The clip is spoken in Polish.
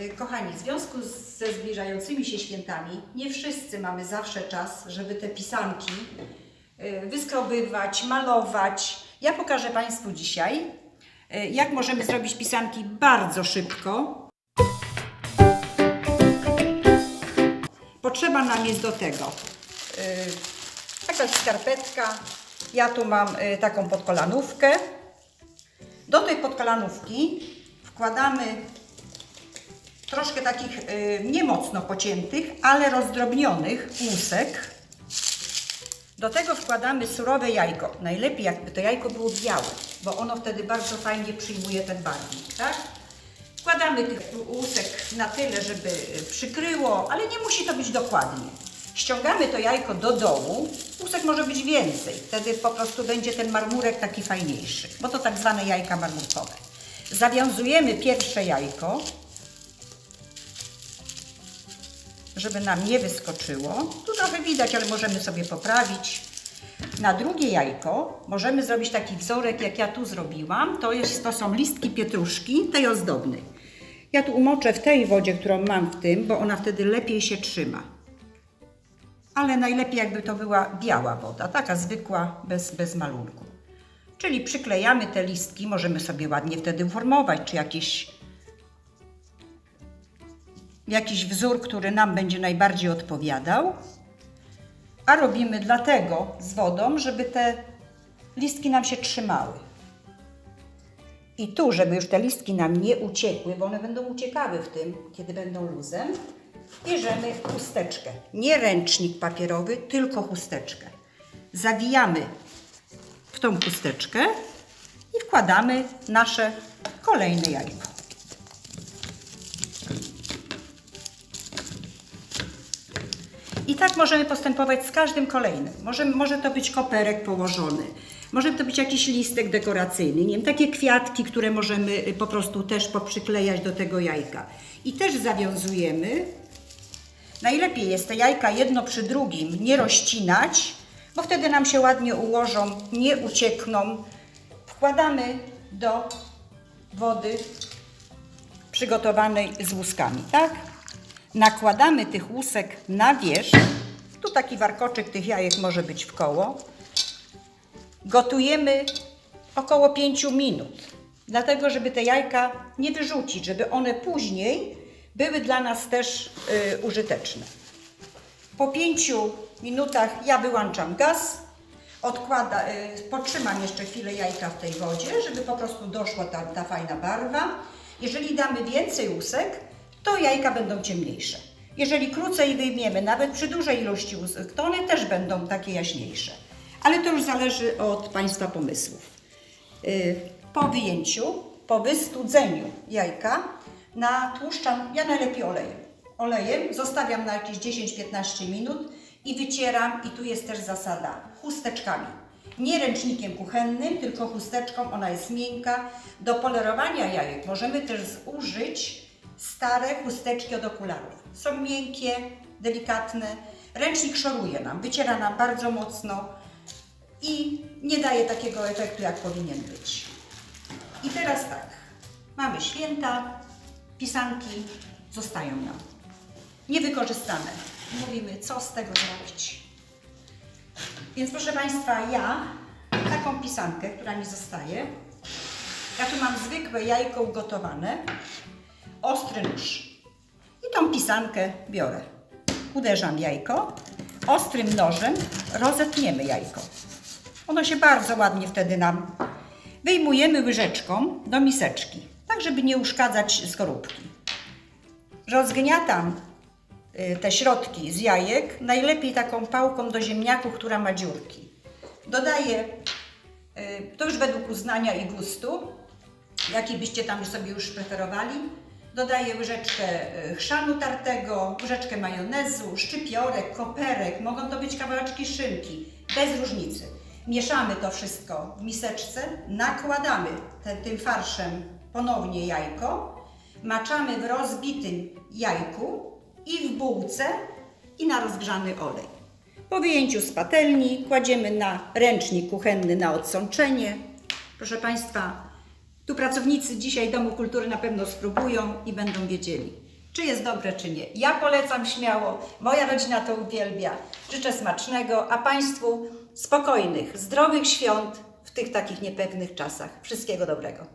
Y, Kochani, w związku ze zbliżającymi się świętami, nie wszyscy mamy zawsze czas, żeby te pisanki y, wyskrobywać, malować. Ja pokażę Państwu dzisiaj, y, jak możemy zrobić pisanki bardzo szybko. Potrzeba nam jest do tego jakaś skarpetka. Ja tu mam taką podkolanówkę. Do tej podkolanówki wkładamy troszkę takich y, nie mocno pociętych, ale rozdrobnionych łusek. Do tego wkładamy surowe jajko. Najlepiej jakby to jajko było białe, bo ono wtedy bardzo fajnie przyjmuje ten barwnik, tak? Wkładamy tych łusek na tyle, żeby przykryło, ale nie musi to być dokładnie. Ściągamy to jajko do dołu. Łusek może być więcej, wtedy po prostu będzie ten marmurek taki fajniejszy, bo to tak zwane jajka marmurkowe. Zawiązujemy pierwsze jajko, żeby nam nie wyskoczyło. Tu trochę widać, ale możemy sobie poprawić. Na drugie jajko możemy zrobić taki wzorek, jak ja tu zrobiłam. To, jest, to są listki pietruszki, tej ozdobnej. Ja tu umoczę w tej wodzie, którą mam w tym, bo ona wtedy lepiej się trzyma. Ale najlepiej jakby to była biała woda, taka zwykła, bez, bez malunku. Czyli przyklejamy te listki, możemy sobie ładnie wtedy uformować, czy jakieś jakiś wzór, który nam będzie najbardziej odpowiadał. A robimy dlatego z wodą, żeby te listki nam się trzymały. I tu, żeby już te listki nam nie uciekły, bo one będą uciekały w tym, kiedy będą luzem, bierzemy chusteczkę. Nie ręcznik papierowy, tylko chusteczkę. Zawijamy w tą chusteczkę i wkładamy nasze kolejne jajko. I tak możemy postępować z każdym kolejnym. Może, może to być koperek położony, może to być jakiś listek dekoracyjny, nie wiem, takie kwiatki, które możemy y, po prostu też poprzyklejać do tego jajka. I też zawiązujemy. Najlepiej jest te jajka jedno przy drugim nie rozcinać, bo wtedy nam się ładnie ułożą, nie uciekną. Wkładamy do wody przygotowanej z łuskami, tak? Nakładamy tych łusek na wierzch. Tu taki warkoczyk tych jajek może być w koło. Gotujemy około 5 minut. Dlatego, żeby te jajka nie wyrzucić, żeby one później były dla nas też y, użyteczne. Po 5 minutach ja wyłączam gaz, odkłada, y, potrzymam jeszcze chwilę jajka w tej wodzie, żeby po prostu doszła ta, ta fajna barwa. Jeżeli damy więcej łusek, to jajka będą ciemniejsze. Jeżeli krócej wyjmiemy, nawet przy dużej ilości łusek, to one też będą takie jaśniejsze. Ale to już zależy od Państwa pomysłów. Y, Po wyjęciu, po wystudzeniu jajka, natłuszczam, ja najlepiej olejem. Olejem zostawiam na jakieś 10-15 minut i wycieram, i tu jest też zasada, chusteczkami. Nie ręcznikiem kuchennym, tylko chusteczką, ona jest miękka. Do polerowania jajek możemy też użyć stare chusteczki od okularów. Są miękkie, delikatne. Ręcznik szoruje nam, wyciera nam bardzo mocno i nie daje takiego efektu, jak powinien być. I teraz tak, mamy święta, pisanki zostają nam. Niewykorzystane. Mówimy, co z tego zrobić. Więc proszę Państwa, ja taką pisankę, która mi zostaje, ja tu mam zwykłe jajko ugotowane, ostry nóż. I tą pisankę biorę. Uderzam jajko, ostrym nożem rozetniemy jajko. Ono się bardzo ładnie wtedy nam wyjmujemy łyżeczką do miseczki, tak żeby nie uszkadzać skorupki. Rozgniatam y, te środki z jajek, najlepiej taką pałką do ziemniaków, która ma dziurki. Dodaję, y, to już według uznania i gustu, jaki byście tam sobie już preferowali. Dodaję łyżeczkę y, chrzanu tartego, łyżeczkę majonezu, szczypiorek, koperek, mogą to być kawałeczki szynki, bez różnicy. Mieszamy to wszystko w miseczce, nakładamy tym farszem ponownie jajko, maczamy w rozbitym jajku i w bułce i na rozgrzany olej. Po wyjęciu z patelni kładziemy na ręcznik kuchenny na odsączenie. Proszę Państwa, tu pracownicy dzisiaj Domu Kultury na pewno spróbują i będą wiedzieli. czy jest dobre, czy nie. Ja polecam śmiało, moja rodzina to uwielbia. Życzę smacznego, a Państwu spokojnych, zdrowych świąt w tych takich niepewnych czasach. Wszystkiego dobrego.